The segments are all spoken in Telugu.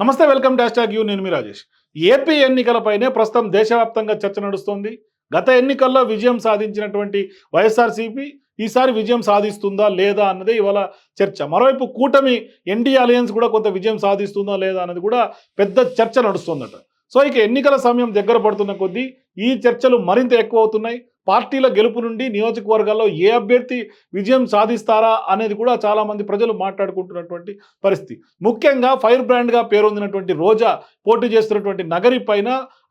నమస్తే వెల్కమ్ డాష్ ట్యాగ్ యూ నేను మీ రాజేష్. ఏపీ ఎన్నికలపైనే ప్రస్తుతం దేశవ్యాప్తంగా చర్చ నడుస్తోంది. గత ఎన్నికల్లో విజయం సాధించినటువంటి వైఎస్ఆర్సీపీ ఈసారి విజయం సాధిస్తుందా లేదా అన్నదే ఇవాళ చర్చ. మరోవైపు కూటమి ఎన్డీ అలయన్స్ కూడా కొంత విజయం సాధిస్తుందా లేదా అన్నది కూడా పెద్ద చర్చ నడుస్తుందట. సో ఇక ఎన్నికల సమయం దగ్గర పడుతున్న కొద్దీ ఈ చర్చలు మరింత ఎక్కువ అవుతున్నాయి పార్టీల గెలుపు నుండి నియోజకవర్గాల్లో ఏ అభ్యర్థి విజయం సాధిస్తారా అనేది కూడా చాలామంది ప్రజలు మాట్లాడుకుంటున్నటువంటి పరిస్థితి. ముఖ్యంగా ఫైర్ బ్రాండ్గా పేరొందినటువంటి రోజా పోటీ చేస్తున్నటువంటి నగరి పైన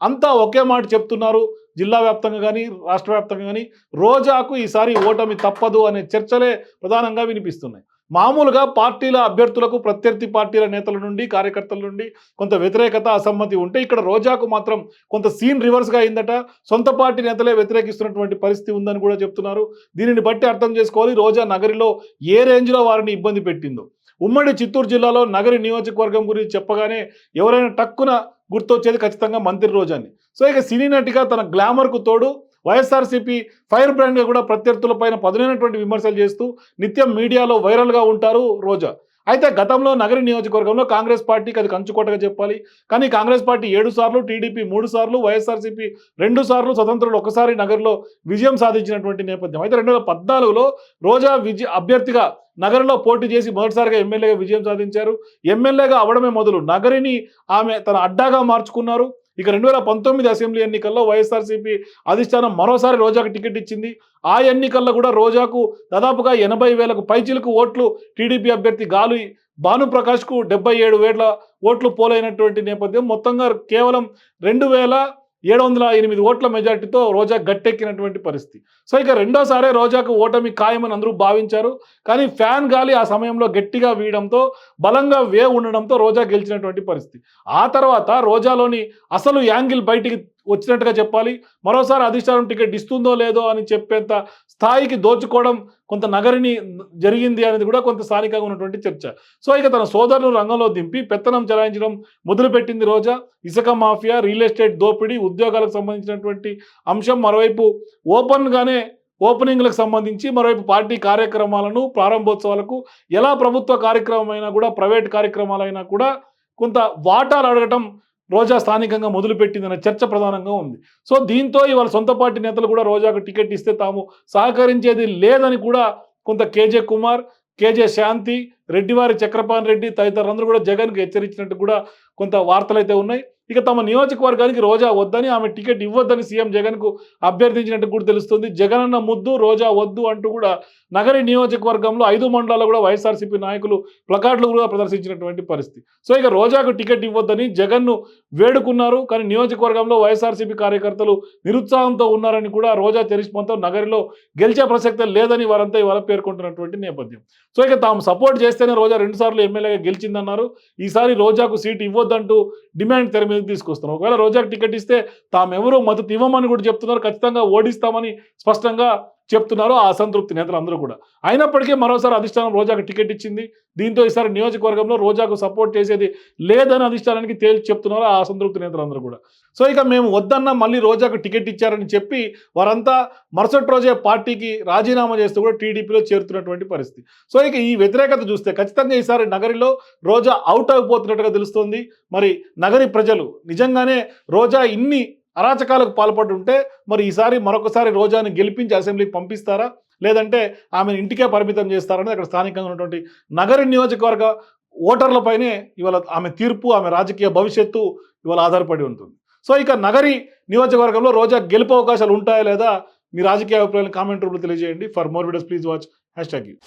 అంతా ఒకే మాట చెప్తున్నారు. జిల్లా వ్యాప్తంగా కానీ రాష్ట్ర వ్యాప్తంగా కానీ రోజాకు ఈసారి ఓటమి తప్పదు అనే చర్చలే ప్రధానంగా వినిపిస్తున్నాయి. మామూలుగా పార్టీల అభ్యర్థులకు ప్రత్యర్థి పార్టీల నేతల నుండి కార్యకర్తల నుండి కొంత వ్యతిరేకత అసమ్మతి ఉంటే ఇక్కడ రోజాకు మాత్రం కొంత సీన్ రివర్స్గా అయిందట. సొంత పార్టీ నేతలే వ్యతిరేకిస్తున్నటువంటి పరిస్థితి ఉందని కూడా చెప్తున్నారు. దీనిని బట్టి అర్థం చేసుకోవాలి రోజా నగరిలో ఏ రేంజ్లో వారిని ఇబ్బంది పెట్టిందో. ఉమ్మడి చిత్తూరు జిల్లాలో నగరి నియోజకవర్గం గురించి చెప్పగానే ఎవరైనా టక్కున గుర్తొచ్చేది ఖచ్చితంగా మంత్రి రోజాని. సో ఇక సినీ నటిగా తన గ్లామర్కు తోడు వైఎస్ఆర్సీపీ ఫైర్ బ్రాండ్గా కూడా ప్రత్యర్థులపైన పదునైనటువంటి విమర్శలు చేస్తూ నిత్యం మీడియాలో వైరల్గా ఉంటారు రోజా. అయితే గతంలో నగరి నియోజకవర్గంలో కాంగ్రెస్ పార్టీకి అది కంచుకోటగా చెప్పాలి. కానీ కాంగ్రెస్ పార్టీ ఏడు సార్లు టీడీపీ మూడు సార్లు వైఎస్ఆర్సీపీ రెండు సార్లు స్వతంత్రులు ఒకసారి నగరంలో విజయం సాధించినటువంటి నేపథ్యం. అయితే రెండు వేల పద్నాలుగులో రోజా విజయ అభ్యర్థిగా నగరంలో పోటీ చేసి మొదటిసారిగా ఎమ్మెల్యేగా విజయం సాధించారు. ఎమ్మెల్యేగా అవడమే మొదలు. నగరిని ఆమె తన అడ్డాగా మార్చుకున్నారు. ఇక రెండు వేల పంతొమ్మిది అసెంబ్లీ ఎన్నికల్లో వైఎస్ఆర్సీపీ అధిష్టానం మరోసారి రోజాకు టికెట్ ఇచ్చింది. ఆ ఎన్నికల్లో కూడా రోజాకు దాదాపుగా ఎనభై వేలకు పైచిలకు ఓట్లు టీడీపీ అభ్యర్థి గాలి భానుప్రకాష్కు డెబ్బై ఏడు వేల ఓట్లు పోలైనటువంటి నేపథ్యం. మొత్తంగా కేవలం రెండు వేల ఏడు వందల ఎనిమిది ఓట్ల మెజార్టీతో రోజా గట్టెక్కినటువంటి పరిస్థితి. సో ఇక రెండోసారే రోజాకు ఓటమి ఖాయమని అందరూ భావించారు. కానీ ఫ్యాన్ గాలి ఆ సమయంలో గట్టిగా వీయడంతో బలంగా వే ఉండడంతో రోజా గెలిచినటువంటి పరిస్థితి. ఆ తర్వాత రోజాలోని అసలు యాంగిల్ బయటికి వచ్చినట్టుగా చెప్పాలి. మరోసారి అధిష్టానం టికెట్ ఇస్తుందో లేదో అని చెప్పేంత స్థాయికి దోచుకోవడం కొంత నగరిని జరిగింది అనేది కూడా కొంత స్థానికంగా ఉన్నటువంటి చర్చ. సో ఇక తన సోదరులు రంగంలో దింపి పెత్తనం చెలాయించడం మొదలుపెట్టింది రోజా. ఇసుక మాఫియా రియల్ ఎస్టేట్ దోపిడీ ఉద్యోగాలకు సంబంధించినటువంటి అంశం మరోవైపు ఓపెన్గానే ఓపెనింగ్లకు సంబంధించి మరోవైపు పార్టీ కార్యక్రమాలను ప్రారంభోత్సవాలకు ఎలా ప్రభుత్వ కార్యక్రమం అయినా కూడా ప్రైవేట్ కార్యక్రమాలైనా కూడా కొంత వాటాలు అడగటం రోజా స్థానికంగా మొదలుపెట్టిందన్న చర్చ ప్రధానంగా ఉంది. సో దీంతో ఇవాళ సొంత పార్టీ నేతలు కూడా రోజాకు టికెట్ ఇస్తే తాము సహకరించేది లేదని కూడా కొంత కేజే కుమార్ కేజే శాంతి రెడ్డివారి చక్రపాణి రెడ్డి తదితరులందరూ కూడా జగన్కు హెచ్చరించినట్టు కూడా కొంత వార్తలు అయితే ఉన్నాయి. ఇక తమ నియోజకవర్గానికి రోజా వద్దని ఆమె టికెట్ ఇవ్వద్దని సీఎం జగన్కు అభ్యర్థించినట్టు కూడా తెలుస్తుంది జగన్ అన్న ముద్దు రోజా వద్దు అంటూ కూడా నగరి నియోజకవర్గంలో ఐదు మండలాల్లో కూడా వైఎస్ఆర్సీపీ నాయకులు ప్లకార్డులు కూడా ప్రదర్శించినటువంటి పరిస్థితి. సో ఇక రోజాకు టికెట్ ఇవ్వద్దని జగన్ను వేడుకున్నారు. కానీ నియోజకవర్గంలో వైఎస్ఆర్సీపీ కార్యకర్తలు నిరుత్సాహంతో ఉన్నారని కూడా రోజా తెరిచిపోతే నగరిలో గెలిచే ప్రసక్తే లేదని వారంతా ఇవాళ పేర్కొంటున్నటువంటి నేపథ్యం. సో ఇక తాము సపోర్ట్ చేస్తేనే రోజా రెండుసార్లు ఎమ్మెల్యేగా గెలిచిందన్నారు. ఈసారి రోజాకు సీట్ ఇవ్వద్దంటూ డిమాండ్ తెర మీదకి తీసుకొస్తున్నారు ఒకవేళ రోజాకు టికెట్ ఇస్తే తామెవరూ మద్దతు ఇవ్వమని కూడా చెప్తున్నారు. ఖచ్చితంగా ఓడిస్తామని స్పష్టంగా చెప్తున్నారు ఆ అసంతృప్తి నేతలు అందరూ కూడా. అయినప్పటికీ మరోసారి అధిష్టానం రోజాకు టికెట్ ఇచ్చింది. దీంతో ఈసారి నియోజకవర్గంలో రోజాకు సపోర్ట్ చేసేది లేదని అధిష్టానానికి తేల్చి చెప్తున్నారు ఆ అసంతృప్తి నేతలు అందరూ కూడా. సో ఇక మేము వద్దన్నా మళ్ళీ రోజాకు టికెట్ ఇచ్చారని చెప్పి వారంతా మరుసటి రోజే పార్టీకి రాజీనామా చేస్తూ కూడా టీడీపీలో చేరుతున్నటువంటి పరిస్థితి. సో ఇక ఈ వ్యతిరేకత చూస్తే ఖచ్చితంగా ఈసారి నగరిలో రోజా అవుట్ అయిపోతున్నట్టుగా తెలుస్తోంది. మరి నగరి ప్రజలు నిజంగానే రోజా ఇన్ని అరాచకాలకు పాల్పడి ఉంటే మరి ఈసారి మరొకసారి రోజాని గెలిపించి అసెంబ్లీకి పంపిస్తారా? లేదంటే ఆమెను ఇంటికే పరిమితం చేస్తారని అక్కడ స్థానికంగా ఉన్నటువంటి నగర నియోజకవర్గ ఓటర్లపైనే ఇవాళ ఆమె తీర్పు ఆమె రాజకీయ భవిష్యత్తు ఇవాళ ఆధారపడి ఉంటుంది. సో ఇక నగరి నియోజకవర్గంలో రోజా గెలుపు అవకాశాలు ఉంటాయా లేదా మీ రాజకీయ అభిప్రాయాలు కామెంట్ రూపంలో తెలియజేయండి. For more videos please watch hashtag you.